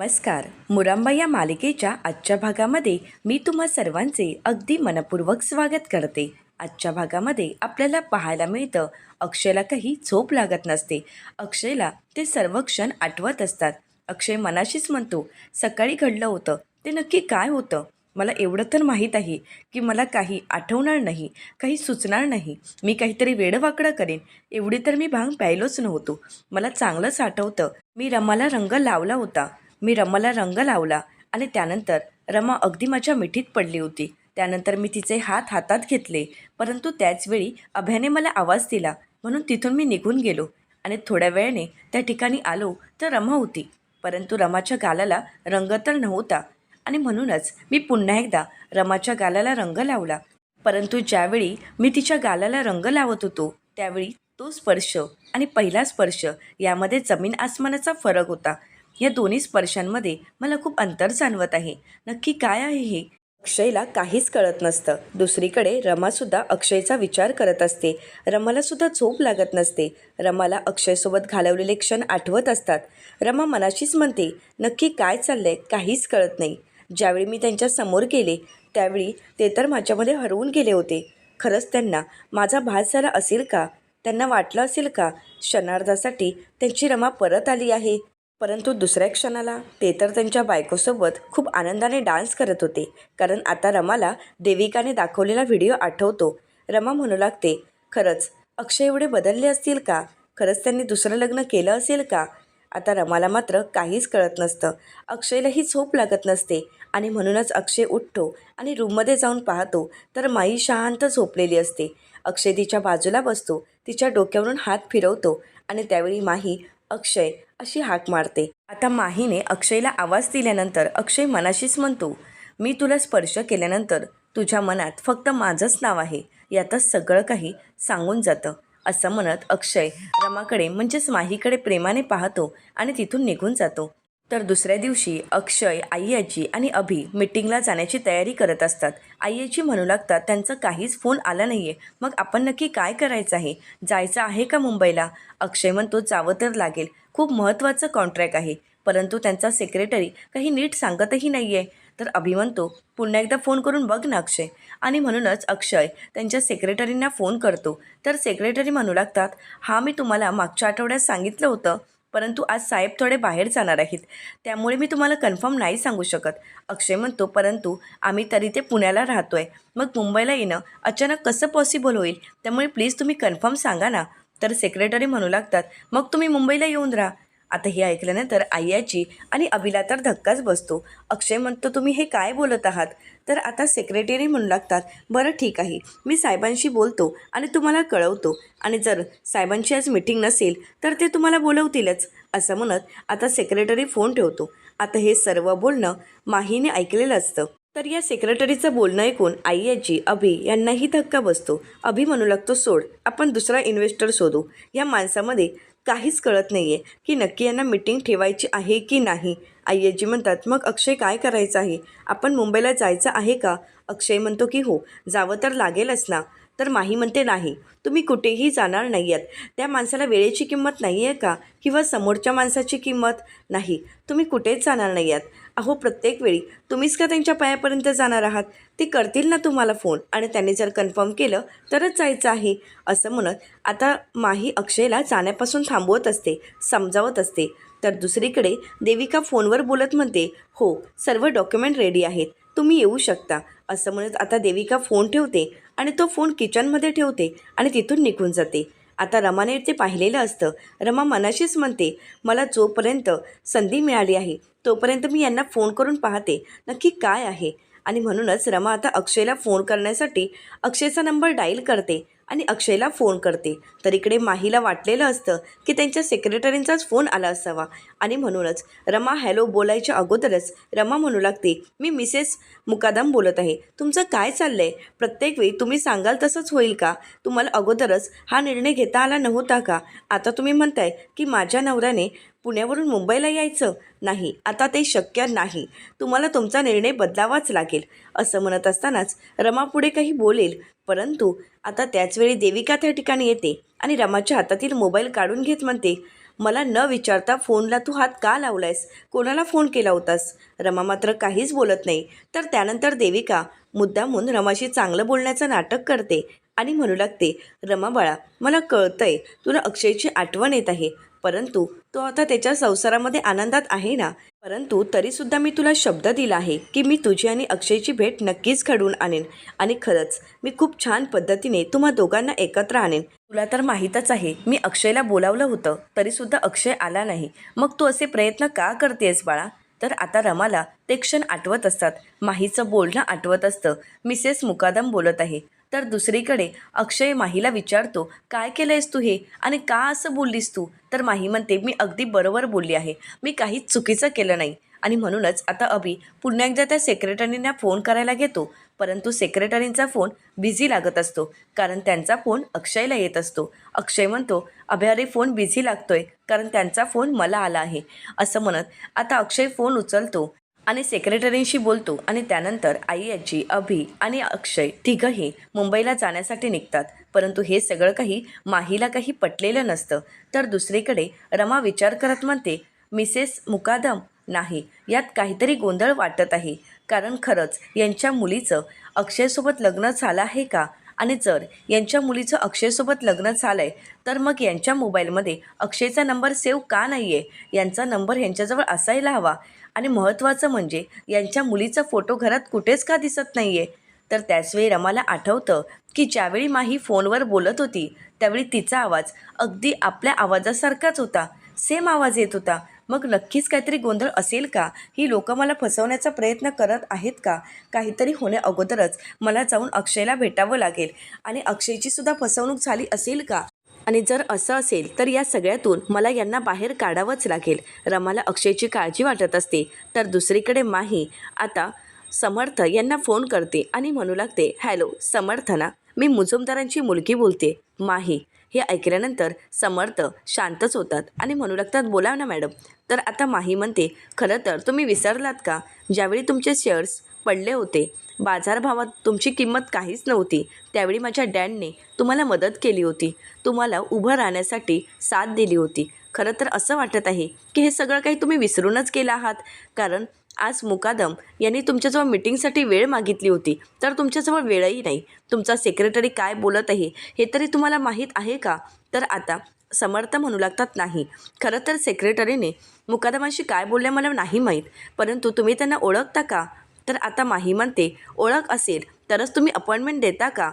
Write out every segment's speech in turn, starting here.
नमस्कार. मुरांबा या मालिकेच्या आजच्या भागामध्ये मी तुम्हा सर्वांचे अगदी मनपूर्वक स्वागत करते. आजच्या भागामध्ये आपल्याला पाहायला मिळतं अक्षयला काही झोप लागत नसते. अक्षयला ते सर्व क्षण आठवत असतात. अक्षय मनाशीच म्हणतो सकाळी घडलं होतं. ते नक्की काय होतं? मला एवढं तर माहीत आहे की मला काही आठवणार नाही काही सुचणार नाही. मी काहीतरी वेडवाकडं करेन. एवढी तर मी भांग प्यायलोच नव्हतो. मला चांगलंच आठवतं. मी रमाला रंग लावला होता. मी रमाला रंग लावला आणि त्यानंतर रमा अगदी माझ्या मिठीत पडली होती. त्यानंतर मी तिचे हात हातात घेतले. परंतु त्याचवेळी अभ्याने मला आवाज दिला. म्हणून तिथून मी निघून गेलो आणि थोड्या वेळाने त्या ठिकाणी आलो तर रमा होती. परंतु रमाच्या गालाला रंग तर नव्हता आणि म्हणूनच मी पुन्हा एकदा रमाच्या गालाला रंग लावला. परंतु ज्यावेळी मी तिच्या गालाला रंग लावत होतो त्यावेळी तो स्पर्श आणि पहिला स्पर्श यामध्ये जमीन आसमानाचा फरक होता. या दोन्ही स्पर्शांमध्ये मला खूप अंतर जाणवत आहे. नक्की काय आहे हे? अक्षयला काहीच कळत नसतं. दुसरीकडे रमासुद्धा अक्षयचा विचार करत असते. रमालासुद्धा झोप लागत नसते. रमाला अक्षयसोबत घालवलेले क्षण आठवत असतात. रमा मनाशीच म्हणते नक्की काय चाललंय? काहीच कळत नाही. ज्यावेळी मी त्यांच्यासमोर गेले त्यावेळी ते तर माझ्यामध्ये हरवून गेले होते. खरंच त्यांना माझा भास झाला असेल का? त्यांना वाटलं असेल का? क्षणार्धासाठी त्यांची रमा परत आली आहे. परंतु दुसऱ्या क्षणाला ते तर त्यांच्या बायकोसोबत खूप आनंदाने डान्स करत होते. कारण आता रमाला देविकाने दाखवलेला व्हिडिओ आठवतो. रमा म्हणू लागते खरंच अक्षय एवढे बदलले असतील का? खरंच त्यांनी दुसरं लग्न केलं असेल का? आता रमाला मात्र काहीच कळत नसतं. अक्षयलाही झोप लागत नसते आणि म्हणूनच अक्षय उठतो आणि रूममध्ये जाऊन पाहतो तर माई शांत झोपलेली असते. अक्षय तिच्या बाजूला बसतो तिच्या डोक्यावरून हात फिरवतो आणि त्यावेळी माही अक्षय अशी हाक मारते. आता माहीने अक्षयला आवाज दिल्यानंतर अक्षय मनाशीच म्हणतो मी तुला स्पर्श केल्यानंतर तुझ्या मनात फक्त माझंच नाव आहे. यातच सगळं काही सांगून जातं असं म्हणत अक्षय रमाकडे म्हणजेच माहीकडे प्रेमाने पाहतो आणि तिथून निघून जातो. तर दुसऱ्या दिवशी अक्षय आई आजी आणि अभि मिटिंगला जाण्याची तयारी करत असतात. आई आजी म्हणू लागतात त्यांचं काहीच फोन आला नाही आहे मग आपण नक्की काय करायचं आहे? जायचं आहे का मुंबईला? अक्षय म्हणतो जावं तर लागेल. खूप महत्त्वाचं कॉन्ट्रॅक्ट आहे. परंतु त्यांचा सेक्रेटरी काही नीट सांगतही नाही आहे तर अभि म्हणतो पुन्हा एकदा फोन करून बघ ना अक्षय. आणि म्हणूनच अक्षय त्यांच्या सेक्रेटरींना फोन करतो. तर सेक्रेटरी म्हणू लागतात हा मी तुम्हाला मागच्या आठवड्यात सांगितलं होतं. परंतु आज साहेब थोडे बाहेर जाणार आहेत. त्यामुळे मी तुम्हाला कन्फर्म नाही सांगू शकत. अक्षय म्हणतो परंतु आम्ही तरी ते पुण्याला राहतो आहे मग मुंबईला येणं अचानक कसं पॉसिबल होईल? त्यामुळे प्लीज तुम्ही कन्फर्म सांगा ना. तर सेक्रेटरी म्हणू लागतात मग तुम्ही मुंबईला येऊन राहा. आता हे ऐकल्यानंतर आईयाची आणि अभिला तर धक्काच बसतो. अक्षय म्हणतो तुम्ही हे काय बोलत आहात? तर आता सेक्रेटरी म्हणू लागतात बरं ठीक आहे मी साहेबांशी बोलतो आणि तुम्हाला कळवतो आणि जर साहेबांची आज मिटिंग नसेल तर ते तुम्हाला बोलवतीलच असं म्हणत आता सेक्रेटरी फोन ठेवतो. आता हे सर्व बोलणं माहीने ऐकलेलं असतं. तर या सेक्रेटरीचं बोलणं ऐकून आई आजी अभि यांनाही धक्का बसतो. अभि म्हणू लागतो सोड आपण दुसरा इन्व्हेस्टर शोधू. या माणसामध्ये काहीच कळत नाही आहे की नक्की यांना मिटिंग ठेवायची आहे की नाही. आई आजी म्हणतात मग अक्षय काय करायचं आहे? आपण मुंबईला जायचं आहे का? अक्षय म्हणतो की हो जावं तर लागेलच ना. तर माही म्हणते नाही तुम्ही कुठेही जाणार नाही आहेत त्या माणसाला वेळेची किंमत नाही आहे का? किंवा समोरच्या माणसाची किंमत? नाही तुम्ही कुठेच जाणार नाही आहात अहो प्रत्येक वेळी तुम्हीच का त्यांच्या पायापर्यंत जाणार आहात? ते करतील ना तुम्हाला फोन? आणि त्यांनी जर कन्फर्म केलं तरच जायचं आहे. असं म्हणत आता माही अक्षयला जाण्यापासून थांबवत असते समजावत असते. तर दुसरीकडे देविका फोनवर बोलत म्हणते हो सर्व डॉक्युमेंट रेडी आहेत. तुम्ही येऊ शकता. असं म्हणत आता देविका फोन ठेवते आणि तो फोन किचनमध्ये ठेवते आणि तिथून निघून जाते. आता रमाने ते पाहिलेलं असतं. रमा मनाशीच म्हणते मला जोपर्यंत संधी मिळाली आहे तोपर्यंत मी यांना फोन करून पाहते. नक्की काय आहे? आणि म्हणूनच रमा आता अक्षयला फोन करण्यासाठी अक्षयचा नंबर डायल करते. आणि अक्षयला फोन करते. तर इकडे माहीला वाटलेलं असतं की त्यांच्या सेक्रेटरींचाच फोन आला असावा. आणि म्हणूनच रमा हॅलो बोलायच्या अगोदरच रमा म्हणू लागते मी मिसेस मुकादम बोलत आहे. तुमचं काय चाललं आहे प्रत्येक वेळी तुम्ही सांगाल तसंच होईल का? तुम्हाला अगोदरच हा निर्णय घेता आला नव्हता का? आता तुम्ही म्हणताय की माझ्या नवऱ्याने पुण्यावरून मुंबईला यायचं? नाही आता ते शक्य नाही. तुम्हाला तुमचा निर्णय बदलावाच लागेल असं म्हणत असतानाच रमा पुढे काही बोलेल. परंतु आता त्याचवेळी देविका त्या ठिकाणी येते आणि रमाच्या हातातील मोबाईल काढून घेत म्हणते मला न विचारता फोनला तू हात का लावलायस? कोणाला फोन केला होतास? रमा मात्र काहीच बोलत नाही. तर त्यानंतर देविका मुद्दामून रमाशी चांगलं बोलण्याचं नाटक करते आणि म्हणू लागते रमा बाळा मला कळतंय तुला अक्षयची आठवण येत आहे. परंतु तो आता त्याच्या संसारामध्ये आनंदात आहे ना? परंतु तरीसुद्धा मी तुला शब्द दिला आहे की मी तुझी आणि अक्षयची भेट नक्कीच घडवून आणेन. आणि खरंच मी खूप छान पद्धतीने तुम्हा दोघांना एकत्र आणेन. तुला तर माहीतच आहे मी अक्षयला बोलावलं होतं तरीसुद्धा अक्षय आला नाही. मग तू असे प्रयत्न का करतेस बाळा? तर आता रमाला ते क्षण आठवत असतात. माहीचं बोलणं आठवत असतं. मिसेस मुकादम बोलत आहे. तर दुसरीकडे अक्षय माहीला विचारतो काय केलं आहेस तू हे? आणि का असं बोललीस तू? तर माही म्हणते मी अगदी बरोबर बोलली आहे. मी काहीच चुकीचं केलं नाही. आणि म्हणूनच आता अभि पुन्हा एकदा त्या सेक्रेटरींना फोन करायला घेतो. परंतु सेक्रेटरींचा फोन बिझी लागत असतो कारण त्यांचा फोन अक्षयला येत असतो. अक्षय म्हणतो अभ्यारे फोन बिझी लागतोय कारण त्यांचा फोन मला आला आहे. असं म्हणत आता अक्षय फोन उचलतो. आणि सेक्रेटरींशी बोलतो आणि त्यानंतर आई आजी अभि आणि अक्षय तिघंही मुंबईला जाण्यासाठी निघतात. परंतु हे सगळं काही माहीला काही पटलेलं नसतं. तर दुसरीकडे रमा विचार करत म्हणते मिसेस मुकादम नाही यात काहीतरी गोंधळ वाटत आहे. कारण खरंच यांच्या मुलीचं अक्षयसोबत लग्न झालं आहे का? आणि जर यांच्या मुलीचं अक्षयसोबत लग्न झालं आहे तर मग यांच्या मोबाईलमध्ये अक्षयचा नंबर सेव्ह का नाही आहे यांचा नंबर यांच्याजवळ असायला हवा. आणि महत्त्वाचं म्हणजे यांच्या मुलीचा फोटो घरात कुठेच का दिसत नाही आहे तर त्याचवेळी रमाला आठवतं की ज्यावेळी माही फोनवर बोलत होती त्यावेळी तिचा आवाज अगदी आपल्या आवाजासारखाच होता. सेम आवाज येत होता. मग नक्कीच काहीतरी गोंधळ असेल का? ही लोकं मला फसवण्याचा प्रयत्न करत आहेत का? काहीतरी होण्या अगोदरच मला जाऊन अक्षयला भेटावं लागेल. आणि अक्षयची सुद्धा फसवणूक झाली असेल का? आणि जर असं असेल तर या सगळ्यातून मला यांना बाहेर काढावंच लागेल. रमाला अक्षयची काळजी वाटत असते. तर दुसरीकडे माही आता समर्थ यांना फोन करते आणि म्हणू लागते हॅलो समर्थना मी मुजुमदारांची मुलगी बोलते. माही हे ऐकल्यानंतर समर्थ शांतच होतात आणि म्हणू लागतात बोला ना मॅडम. तर आता माही म्हणते खरं तर तुम्ही विसरलात का? ज्यावेळी तुमचे शेअर्स पडले होते बाजारभावात तुमची किंमत काहीच नव्हती. त्यावेळी माझ्या डॅडने तुम्हाला मदत केली होती. तुम्हाला उभं राहण्यासाठी साथ दिली होती. खरं तर असं वाटत आहे की हे सगळं काही तुम्ही विसरूनच केलं आहात. कारण आज मुकादम यांनी तुमच्याजवळ मिटिंगसाठी वेळ मागितली होती. तर तुमच्याजवळ वेळही नाही. तुमचा सेक्रेटरी काय बोलत आहे हे तरी तुम्हाला माहीत आहे का? तर आता समर्थ म्हणू लागतात नाही. खरं तर सेक्रेटरीने मुकादमाशी काय बोलल्या मला नाही माहीत. परंतु तुम्ही त्यांना ओळखता का? तर आता माही म्हणते ओळख असेल तरच तुम्ही अपॉइंटमेंट देता का?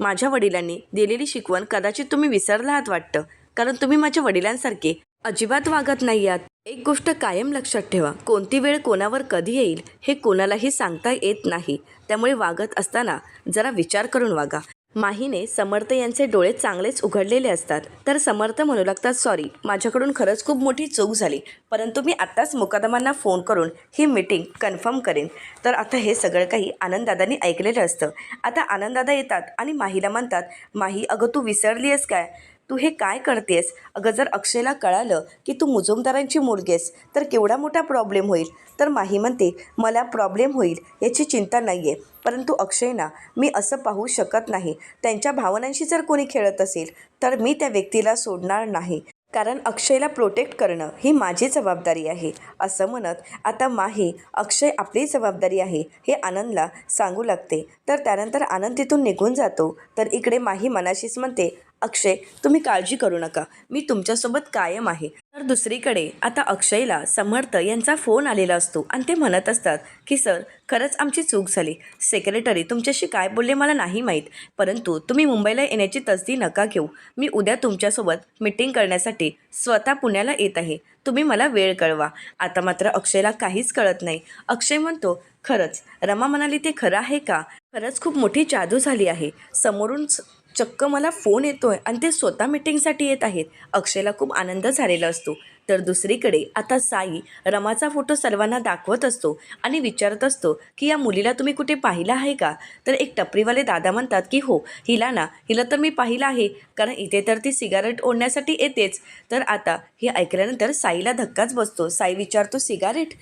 माझ्या वडिलांनी दिलेली शिकवण कदाचित तुम्ही विसरला आहात वाटतं कारण तुम्ही माझ्या वडिलांसारखे अजिबात वागत नाही आहात. एक गोष्ट कायम लक्षात ठेवा कोणती वेळ कोणावर कधी येईल हे कोणालाही सांगता येत नाही. त्यामुळे वागत असताना जरा विचार करून वागा. माहीने समर्थ यांचे डोळे चांगलेच उघडलेले असतात. तर समर्थ म्हणू लागतात सॉरी माझ्याकडून खरंच खूप मोठी चूक झाली. परंतु मी आत्ताच मुकादमांना फोन करून ही मीटिंग कन्फर्म करेन. तर आता हे सगळं काही आनंददादांनी ऐकलेलं असतं. आता आनंददादा येतात आणि माहीला म्हणतात माही अगं तू विसरली आहेस काय? तू हे काय करतेस? अगं जर अक्षयला कळालं की तू मुजुमदारांची मुलगी आहेस तर केवढा मोठा प्रॉब्लेम होईल? तर माही म्हणते मला प्रॉब्लेम होईल याची चिंता नाही आहे परंतु अक्षयना मी असं पाहू शकत नाही. त्यांच्या भावनांशी जर कोणी खेळत असेल तर मी त्या व्यक्तीला सोडणार नाही. कारण अक्षयला प्रोटेक्ट करणं ही माझी जबाबदारी आहे. असं म्हणत आता माही अक्षय आपली जबाबदारी आहे. हे आनंदला सांगू लागते. तर त्यानंतर आनंद तिथून निघून जातो. तर इकडे माही मनाशीच म्हणते अक्षय तुम्ही काळजी करू नका. मी तुमच्यासोबत कायम आहे. तर दुसरीकडे आता अक्षयला समर्थ यांचा फोन आलेला असतो आणि ते म्हणत असतात की सर खरंच आमची चूक झाली. सेक्रेटरी तुमच्याशी काय बोलले मला नाही माहीत. परंतु तुम्ही मुंबईला येण्याची तसदी नका घेऊ. मी उद्या तुमच्यासोबत मिटिंग करण्यासाठी स्वतः पुण्याला येत आहे. तुम्ही मला वेळ कळवा. आता मात्र अक्षयला काहीच कळत नाही. अक्षय म्हणतो खरंच रमा म्हणाली ते खरं आहे का? खरंच खूप मोठी जादू झाली आहे. समोरून चक्क मला फोन येतो आहे आणि ते स्वतः मिटिंगसाठी येत आहेत. अक्षयला खूप आनंद झालेला असतो. तर दुसरीकडे आता साई रमाचा फोटो सर्वांना दाखवत असतो आणि विचारत असतो की या मुलीला तुम्ही कुठे पाहिला आहे का? तर एक टपरीवाले दादा म्हणतात की हो हिला ना हिला तर मी पाहिलं आहे कारण इथे तर ती सिगारेट ओढण्यासाठी येतेच. तर आता हे ऐकल्यानंतर साईला धक्काच बसतो. साई विचारतो सिगारेट?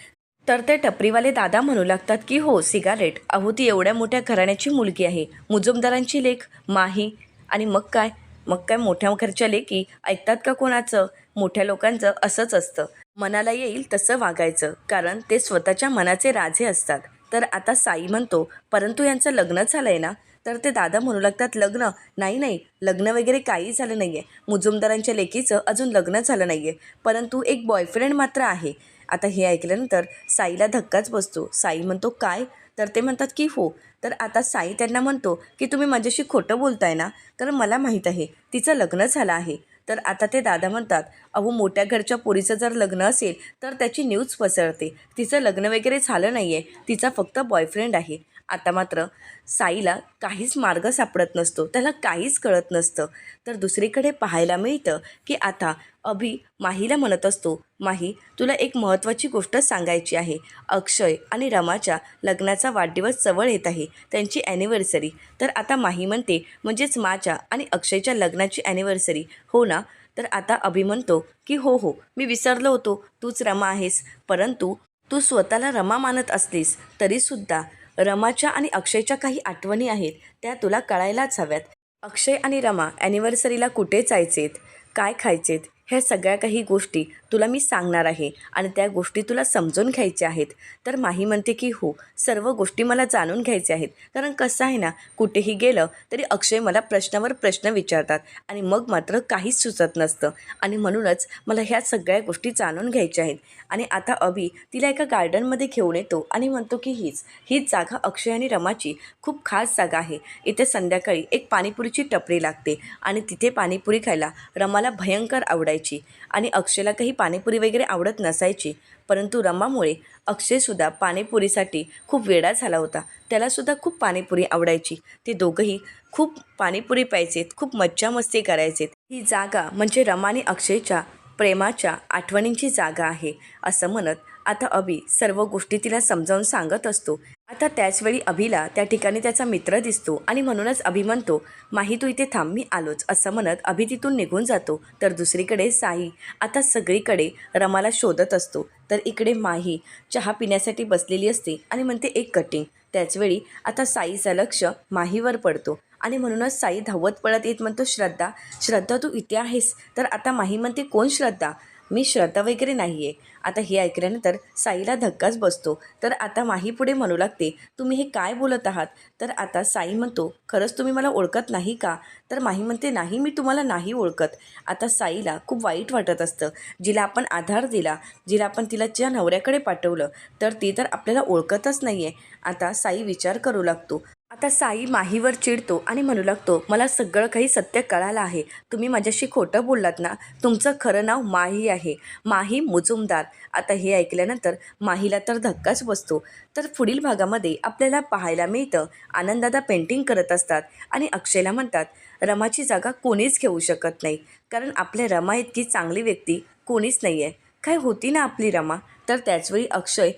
तर ते टपरीवाले दादा म्हणू लागतात की हो सिगारेट. अहो ती एवढ्या मोठ्या घराण्याची मुलगी आहे. मुजुमदारांची लेख माही. आणि मग काय? मग काय मोठ्या घरच्या लेखी? ऐकतात का कोणाचं? मोठ्या लोकांचं असंच असतं. मनाला येईल तसं वागायचं. कारण ते स्वतःच्या मनाचे राजे असतात. तर आता साई म्हणतो परंतु यांचं लग्न झालं आहे ना? तर ते दादा म्हणू लागतात लग्न? नाही नाही. लग्न वगैरे काही झालं नाही आहे मुजुमदारांच्या लेकीचं अजून लग्न झालं नाही आहे परंतु एक बॉयफ्रेंड मात्र आहे. आता हे ऐकल्यानंतर साईला धक्काच बसतो. साई म्हणतो काय? तर ते म्हणतात की हो. तर आता साई त्यांना म्हणतो की तुम्ही माझ्याशी खोटं बोलताय ना? तर मला माहीत आहे. तिचं लग्न झालं आहे. तर आता ते दादा म्हणतात अहो मोठ्या घरच्या पोरीचं जर लग्न असेल तर त्याची न्यूज पसरते. तिचं लग्न वगैरे झालं नाही आहे तिचा फक्त बॉयफ्रेंड आहे. आता मात्र साईला काहीच मार्ग सापडत नसतो. त्याला काहीच कळत नसतं. तर दुसरीकडे पाहायला मिळतं की आता अभि माहीला म्हणत असतो माही तुला एक महत्त्वाची गोष्ट सांगायची आहे. अक्षय आणि रमाच्या लग्नाचा वाढदिवस जवळ येत आहे. त्यांची ॲनिव्हर्सरी तर आता माही म्हणते म्हणजेच माझ्या आणि अक्षयच्या लग्नाची ॲनिव्हर्सरी हो ना? तर आता अभि म्हणतो की हो हो मी विसरलो होतो. तूच रमा आहेस. परंतु तू स्वतःला रमा मानत असलीस तरीसुद्धा रमाच्या आणि अक्षयच्या काही आठवणी आहेत त्या तुला कळायलाच हव्यात. अक्षय आणि रमा ॲनिव्हर्सरीला कुठे जायचेत? काय खायचेत? ह्या सगळ्या काही गोष्टी तुला मी सांगणार आहे आणि त्या गोष्टी तुला समजून घ्यायच्या आहेत. तर माही म्हणते की हो सर्व गोष्टी मला जाणून घ्यायच्या आहेत. कारण कसं आहे ना कुठेही गेलं तरी अक्षय मला प्रश्नावर प्रश्न विचारतात आणि मग मात्र काहीच सुचत नसतं. आणि म्हणूनच मला ह्या सगळ्या गोष्टी जाणून घ्यायच्या आहेत. आणि आता अभि तिला एका गार्डनमध्ये घेऊन येतो आणि म्हणतो की हीच हीच जागा अक्षय आणि रमाची खूप खास जागा आहे. इथे संध्याकाळी एक पाणीपुरीची टपरी लागते आणि तिथे पाणीपुरी खायला रमाला भयंकर आवडायची. आणि अक्षयला काही पाणीपुरी वगैरे आवडत नसायची. परंतु रमामुळे अक्षयसुद्धा पाणीपुरीसाठी खूप वेडा झाला होता. त्यालासुद्धा खूप पाणीपुरी आवडायची. ते दोघंही खूप पाणीपुरी प्यायचेत खूप मज्जा मस्ती करायचेत. ही जागा म्हणजे रमा आणि अक्षयच्या प्रेमाच्या आठवणींची जागा आहे असं म्हणत आता अभि सर्व गोष्टी तिला समजावून सांगत असतो. आता त्याचवेळी अभिला त्या ठिकाणी त्याचा मित्र दिसतो आणि म्हणूनच अभि म्हणतो माही तू इथे थांब मी आलोच असं म्हणत अभि तिथून निघून जातो. तर दुसरीकडे साई आता सगळीकडे रमाला शोधत असतो. तर इकडे माही चहा पिण्यासाठी बसलेली असते आणि म्हणते एक कटिंग. त्याचवेळी आता साईचं लक्ष माहीवर पडतो आणि म्हणूनच साई धावत पळत येत म्हणतो श्रद्धा श्रद्धा तू इथे आहेस. तर आता माही म्हणते कोण श्रद्धा? मी श्रद्धा वगैरे नाही आहे आता हे ऐकल्यानंतर साईला धक्काच बसतो. तर आता माही पुढे म्हणू लागते तुम्ही हे काय बोलत आहात? तर आता साई म्हणतो खरंच तुम्ही मला ओळखत नाही का? तर माही म्हणते नाही मी तुम्हाला नाही ओळखत. आता साईला खूप वाईट वाटत असतं. जिला आपण आधार दिला जिला आपण तिला ज्या नवऱ्याकडे पाठवलं तर ती तर आपल्याला ओळखतच नाही आहे आता साई विचार करू लागतो आता साई माहीवर चिडतो आणि म्हणू लागतो मला सगळं काही सत्य कळालं आहे. तुम्ही माझ्याशी खोटं बोललात ना तुमचं खरं नाव माही आहे. माही मुजुमदार. आता हे ऐकल्यानंतर माहीला तर धक्काच बसतो. तर पुढील भागामध्ये आपल्याला पाहायला मिळतं. आनंदादा पेंटिंग करत असतात आणि अक्षयला म्हणतात रमाची जागा कोणीच घेऊ शकत नाही. कारण आपल्या रमा इतकी चांगली व्यक्ती कोणीच नाही आहे काय होती ना आपली रमा? तर त्याचवेळी अक्षय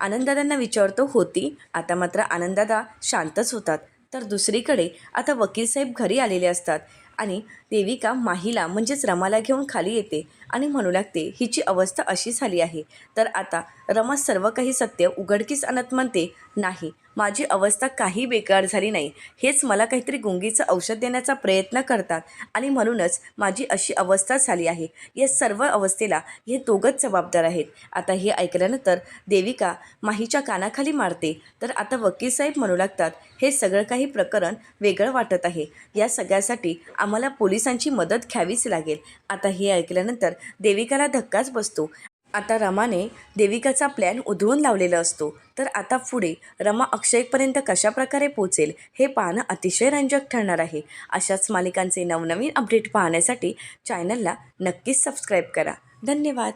आनंददादांना विचारतो होती? आता मात्र आनंददादा शांतच होतात. तर दुसरीकडे आता वकीलसाहेब घरी आलेले असतात आणि देविका माहीला म्हणजेच रमाला घेऊन खाली येते. आणि म्हणू लागते हिची अवस्था अशी झाली आहे. तर आता रमा सर्व काही सत्य उघडकीस आणत म्हणते नाही माझी अवस्था काही बेकार झाली नाही. हेच मला काहीतरी गुंगीचं औषध देण्याचा प्रयत्न करतात. आणि म्हणूनच माझी अशी अवस्था झाली आहे. या सर्व अवस्थेला हे दोघंच जबाबदार आहेत. आता हे ऐकल्यानंतर देविका माहीच्या कानाखाली मारते. तर आता वकीलसाहेब म्हणू लागतात हे सगळं काही प्रकरण वेगळं वाटत आहे. या सगळ्यासाठी आम्हाला पोलिसांची मदत घ्यावीच लागेल. आता हे ऐकल्यानंतर देविकाला धक्काच बसतो. आता रमाने देविकाचा प्लॅन उधळून लावलेला असतो. तर आता पुढे रमा अक्षयपर्यंत कशा प्रकारे पोचेल हे पाहणं अतिशय रंजक ठरणार आहे. अशाच मालिकांचे नवनवीन अपडेट पाहण्यासाठी चॅनलला नक्कीच सबस्क्राईब करा. धन्यवाद.